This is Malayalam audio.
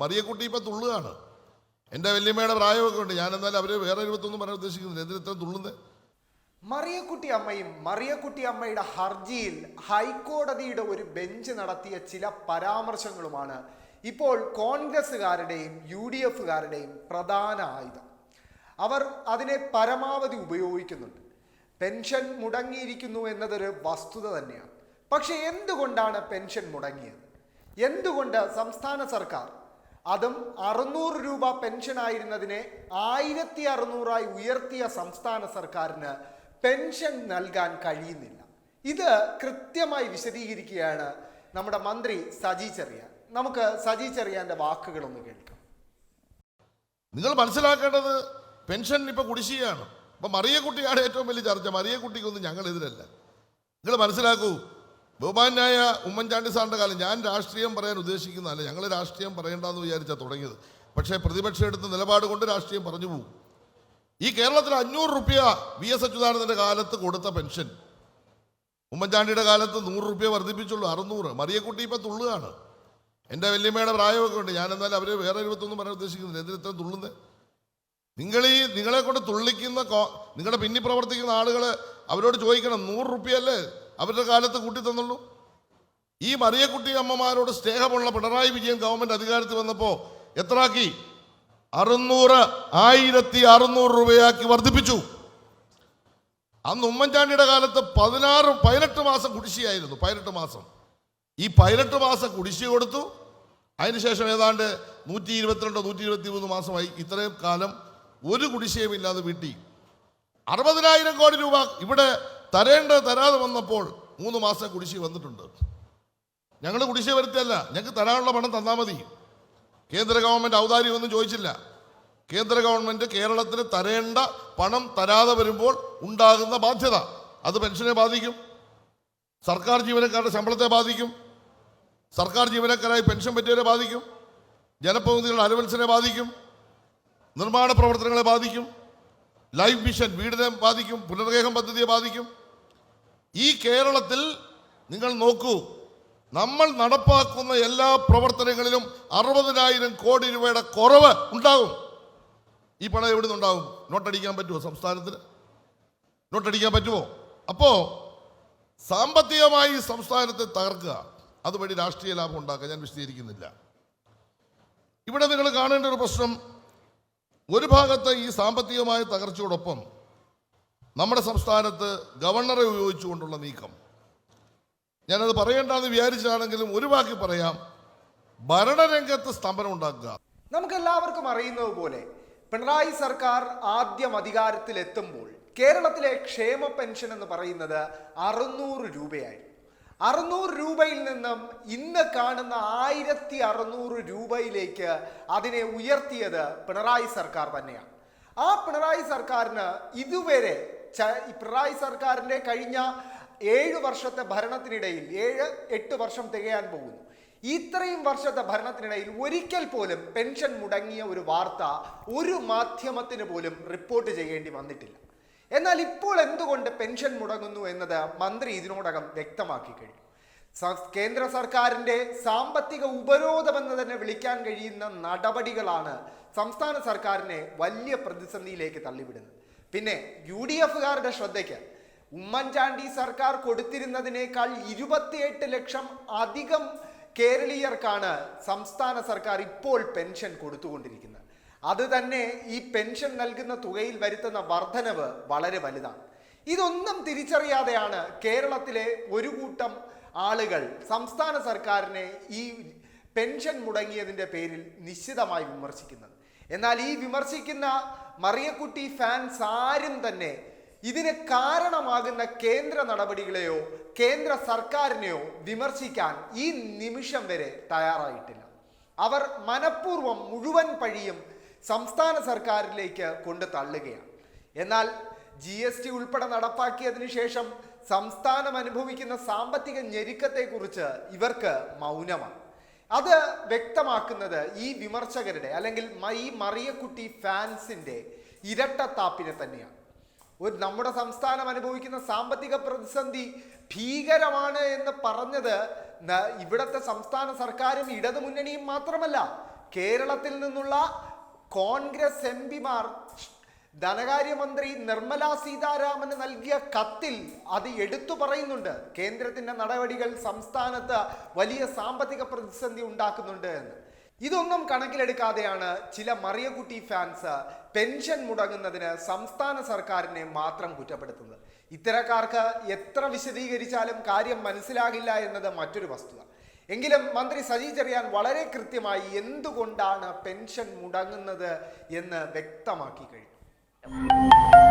മറിയക്കുട്ടി ഇപ്പം തുള്ളുകയാണ്. എന്റെ വല്യമ്മയുടെ പ്രായമൊക്കെ ഉണ്ട്. ഞാൻ എന്നാലും അവർ വേറെ ഇരുപത്തൊന്നും പറയാൻ ഉദ്ദേശിക്കുന്നില്ല. എന്തിന് ഇത്ര തുള്ളുന്നത് മറിയക്കുട്ടി അമ്മയും മറിയക്കുട്ടി അമ്മയുടെ ഹർജിയിൽ ഹൈക്കോടതിയുടെ ഒരു ബെഞ്ച് നടത്തിയ ചില പരാമർശങ്ങളുമാണ് ഇപ്പോൾ കോൺഗ്രസ്സുകാരുടെയും യു ഡി എഫുകാരുടെയും പ്രധാന ആയുധം. അവർ അതിനെ പരമാവധി ഉപയോഗിക്കുന്നുണ്ട്. പെൻഷൻ മുടങ്ങിയിരിക്കുന്നു എന്നതൊരു വസ്തുത തന്നെയാണ്. പക്ഷെ എന്തുകൊണ്ടാണ് പെൻഷൻ മുടങ്ങിയത്? എന്തുകൊണ്ട് സംസ്ഥാന സർക്കാർ അതും അറുന്നൂറ് രൂപ പെൻഷൻ ആയിരുന്നതിനെ ആയിരത്തി അറുന്നൂറായി ഉയർത്തിയ സംസ്ഥാന സർക്കാരിന് പെൻഷൻ നൽകാൻ കഴിയുന്നില്ല. ഇത് കൃത്യമായി വിശദീകരിക്കുകയാണ് നമ്മുടെ മന്ത്രി സജി ചെറിയാൻ. നമുക്ക് സജി ചെറിയാന്റെ വാക്കുകളൊന്ന് കേൾക്കാം. നിങ്ങൾ മനസ്സിലാക്കേണ്ടത് പെൻഷൻ ഇപ്പൊ കുടിശ്ശികയാണ്. അപ്പൊ മറിയക്കുട്ടിയാണ് ഏറ്റവും വലിയ ചർച്ച. മറിയക്കുട്ടിക്കൊന്നും ഞങ്ങൾ എതിരല്ല നിങ്ങൾ മനസ്സിലാക്കൂ ബഹുമാനായ ഉമ്മൻചാണ്ടി സാറിന്റെ കാലം ഞാൻ രാഷ്ട്രീയം പറയാൻ ഉദ്ദേശിക്കുന്നതല്ല. ഞങ്ങൾ രാഷ്ട്രീയം പറയേണ്ടെന്ന് വിചാരിച്ചാൽ തുടങ്ങിയത്. പക്ഷേ പ്രതിപക്ഷം എടുത്ത നിലപാട് കൊണ്ട് രാഷ്ട്രീയം പറഞ്ഞു പോകും. ഈ കേരളത്തിൽ അഞ്ഞൂറ് റുപ്യ വി എസ് അച്യുതാനന്ദന്റെ കാലത്ത് കൊടുത്ത പെൻഷൻ. ഉമ്മൻചാണ്ടിയുടെ കാലത്ത് നൂറ് റുപ്യ വർദ്ധിപ്പിച്ചുള്ളൂ അറുന്നൂറ്. മറിയക്കുട്ടി ഇപ്പം തുള്ളുകയാണ്. എന്റെ വല്യമ്മയുടെ പ്രായമൊക്കെ ഉണ്ട്. ഞാൻ എന്നാലും അവർ വേറെ ഇരുപത്തൊന്നും പറയാൻ ഉദ്ദേശിക്കുന്നില്ല. എന്തിന് ഇത്ര തുള്ളുന്നത് നിങ്ങൾ ഈ നിങ്ങളെ കൊണ്ട് തുള്ളിക്കുന്ന നിങ്ങളുടെ പിന്നിൽ പ്രവർത്തിക്കുന്ന ആളുകൾ അവരോട് ചോദിക്കണം നൂറ് റുപ്യല്ലേ അവരുടെ കാലത്ത് കൂട്ടി തന്നുള്ളൂ. ഈ മറിയക്കുട്ടി അമ്മമാരോട് സ്നേഹമുള്ള പിണറായി വിജയൻ ഗവൺമെന്റ് അധികാരത്തിൽ വന്നപ്പോൾ എത്രയാക്കി അറുന്നൂറ് ആയിരത്തി അറുന്നൂറ് രൂപയാക്കി വർദ്ധിപ്പിച്ചു. അന്ന് ഉമ്മൻചാണ്ടിയുടെ കാലത്ത് പതിനാറ് പതിനെട്ട് മാസം കുടിശ്ശിയായിരുന്നു പതിനെട്ട് മാസം. ഈ പതിനെട്ട് മാസം കുടിശ്ശി കൊടുത്തു. അതിനുശേഷം ഏതാണ്ട് നൂറ്റി ഇരുപത്തിരണ്ടോ നൂറ്റി ഇരുപത്തി മൂന്ന് മാസമായി ഇത്രയും കാലം ഒരു കുടിശ്ശികയുമില്ലാതെ വീട്ടി. അറുപതിനായിരം കോടി രൂപ ഇവിടെ തരേണ്ട തരാതെ വന്നപ്പോൾ മൂന്ന് മാസം കുടിശ്ശിക വന്നിട്ടുണ്ട്. ഞങ്ങൾ കുടിശ്ശിക വരുത്തിയല്ല. ഞങ്ങൾക്ക് തരാനുള്ള പണം തന്നാൽ മതി. കേന്ദ്ര ഗവൺമെന്റ് ഔദാര്യമൊന്നും ചോദിച്ചില്ല. കേന്ദ്ര ഗവൺമെന്റ് കേരളത്തിന് തരേണ്ട പണം തരാതെ വരുമ്പോൾ ഉണ്ടാകുന്ന ബാധ്യത. അത് പെൻഷനെ ബാധിക്കും. സർക്കാർ ജീവനക്കാരുടെ ശമ്പളത്തെ ബാധിക്കും. സർക്കാർ ജീവനക്കാരായി പെൻഷൻ പറ്റിയവരെ ബാധിക്കും. ജനപ്രതിനിധികളുടെ അലവൻസിനെ ബാധിക്കും. നിർമ്മാണ പ്രവർത്തനങ്ങളെ ബാധിക്കും. ലൈഫ് മിഷൻ വീടിനെ ബാധിക്കും പുനർഗേഹം പദ്ധതിയെ ബാധിക്കും. ഈ കേരളത്തിൽ നിങ്ങൾ നോക്കൂ നമ്മൾ നടപ്പാക്കുന്ന എല്ലാ പ്രവർത്തനങ്ങളിലും അറുപതിനായിരം കോടി രൂപയുടെ കുറവ് ഉണ്ടാകും. ഈ പണം എവിടെ നിന്നുണ്ടാകും നോട്ടടിക്കാൻ പറ്റുമോ സംസ്ഥാനത്തിന്? നോട്ടടിക്കാൻ പറ്റുമോ? അപ്പോ സാമ്പത്തികമായി സംസ്ഥാനത്തെ തകർക്കുക അതുവഴി രാഷ്ട്രീയ ലാഭം ഉണ്ടാക്കുക ഞാൻ വിശദീകരിക്കുന്നില്ല. ഇവിടെ നിങ്ങൾ കാണേണ്ട ഒരു പ്രശ്നം ഒരു ഭാഗത്ത് ഈ സാമ്പത്തികമായ തകർച്ചയോടൊപ്പം നമ്മുടെ സംസ്ഥാനത്ത് ഗവർണറെ ഉപയോഗിച്ചുകൊണ്ടുള്ള നീക്കം. ഞാനത് പറയേണ്ടെന്ന് വിചാരിച്ചാണെങ്കിലും ഒരു വാക്കി പറയാം. ഭരണരംഗത്ത് സ്തംഭനം ഉണ്ടാക്കുക. നമുക്കെല്ലാവർക്കും അറിയുന്നത് പോലെ പിണറായി സർക്കാർ ആദ്യം അധികാരത്തിൽ എത്തുമ്പോൾ കേരളത്തിലെ ക്ഷേമ പെൻഷൻ എന്ന് പറയുന്നത് അറുന്നൂറ് രൂപയായിരുന്നു. അറുന്നൂറ് രൂപയിൽ നിന്നും ഇന്ന് കാണുന്ന ആയിരത്തി അറുന്നൂറ് രൂപയിലേക്ക് അതിനെ ഉയർത്തിയത് പിണറായി സർക്കാർ തന്നെയാണ്. ആ പിണറായി സർക്കാരിന് ഇതുവരെ പിണറായി സർക്കാരിന്റെ കഴിഞ്ഞ ഏഴ് വർഷത്തെ ഭരണത്തിനിടയിൽ ഏഴ് എട്ട് വർഷം തികയാൻ പോകുന്നു. ഇത്രയും വർഷത്തെ ഭരണത്തിനിടയിൽ ഒരിക്കൽ പോലും പെൻഷൻ മുടങ്ങിയ ഒരു വാർത്ത ഒരു മാധ്യമത്തിന് പോലും റിപ്പോർട്ട് ചെയ്യേണ്ടി വന്നിട്ടില്ല. എന്നാൽ ഇപ്പോൾ എന്തുകൊണ്ട് പെൻഷൻ മുടങ്ങുന്നു എന്നത് മന്ത്രി ഇതിനോടകം വ്യക്തമാക്കി കഴിഞ്ഞു. കേന്ദ്ര സർക്കാരിന്റെ സാമ്പത്തിക ഉപരോധമെന്ന് തന്നെ വിളിക്കാൻ കഴിയുന്ന നടപടികളാണ് സംസ്ഥാന സർക്കാരിനെ വലിയ പ്രതിസന്ധിയിലേക്ക് തള്ളിവിടുന്നത്. പിന്നെ യു ഡി എഫുകാരുടെ ശ്രദ്ധയ്ക്ക് ഉമ്മൻചാണ്ടി സർക്കാർ കൊടുത്തിരുന്നതിനേക്കാൾ ഇരുപത്തിയെട്ട് ലക്ഷം അധികം കേരളീയർക്കാണ് സംസ്ഥാന സർക്കാർ ഇപ്പോൾ പെൻഷൻ കൊടുത്തുകൊണ്ടിരിക്കുന്നത്. അത് തന്നെ ഈ പെൻഷൻ നൽകുന്ന തുകയിൽ വരുത്തുന്ന വർധനവ് വളരെ വലുതാണ്. ഇതൊന്നും തിരിച്ചറിയാതെയാണ് കേരളത്തിലെ ഒരു കൂട്ടം ആളുകൾ സംസ്ഥാന സർക്കാരിനെ ഈ പെൻഷൻ മുടങ്ങിയതിന്റെ പേരിൽ നിശ്ചിതമായി വിമർശിക്കുന്നത്. എന്നാൽ ഈ വിമർശിക്കുന്ന മറിയക്കുട്ടി ഫാൻസ് ആരും തന്നെ ഇതിന് കാരണമാകുന്ന കേന്ദ്ര നടപടികളെയോ കേന്ദ്ര സർക്കാരിനെയോ വിമർശിക്കാൻ ഈ നിമിഷം വരെ തയ്യാറായിട്ടില്ല. അവർ മനഃപൂർവം മുഴുവൻ പഴിയും സംസ്ഥാന സർക്കാരിലേക്ക് കൊണ്ട് തള്ളുകയാണ്. എന്നാൽ ജി എസ് ടി ഉൾപ്പെടെ നടപ്പാക്കിയതിനു ശേഷം സംസ്ഥാനം അനുഭവിക്കുന്ന സാമ്പത്തിക ഞെരുക്കത്തെക്കുറിച്ച് ഇവർക്ക് മൗനമാണ്. അത് വ്യക്തമാക്കുന്നത് ഈ വിമർശകരുടെ അല്ലെങ്കിൽ ഈ മറിയക്കുട്ടി ഫാൻസിന്റെ ഇരട്ടത്താപ്പിനെ തന്നെയാണ്. ഒരു നമ്മുടെ സംസ്ഥാനം അനുഭവിക്കുന്ന സാമ്പത്തിക പ്രതിസന്ധി ഭീകരമാണ് എന്ന് പറഞ്ഞത് ഇവിടത്തെ സംസ്ഥാന സർക്കാരും ഇടതുമുന്നണിയും മാത്രമല്ല കേരളത്തിൽ നിന്നുള്ള കോൺഗ്രസ് എം പിമാർ ധനകാര്യമന്ത്രി നിർമ്മല സീതാരാമന് നൽകിയ കത്തിൽ അത് എടുത്തു പറയുന്നുണ്ട്. കേന്ദ്രത്തിന്റെ നടപടികൾ സംസ്ഥാനത്ത് വലിയ സാമ്പത്തിക പ്രതിസന്ധി ഉണ്ടാക്കുന്നുണ്ട് എന്ന്. ഇതൊന്നും കണക്കിലെടുക്കാതെയാണ് ചില മറിയക്കുട്ടി ഫാൻസ് പെൻഷൻ മുടങ്ങുന്നതിന് സംസ്ഥാന സർക്കാരിനെ മാത്രം കുറ്റപ്പെടുത്തുന്നത്. ഇത്തരക്കാർക്ക് എത്ര വിശദീകരിച്ചാലും കാര്യം മനസ്സിലാകില്ല എന്നത് മറ്റൊരു വസ്തുത. എങ്കിലും മന്ത്രി സജി ചെറിയാൻ വളരെ കൃത്യമായി എന്തുകൊണ്ടാണ് പെൻഷൻ മുടങ്ങുന്നത് എന്ന് വ്യക്തമാക്കി കഴിഞ്ഞു.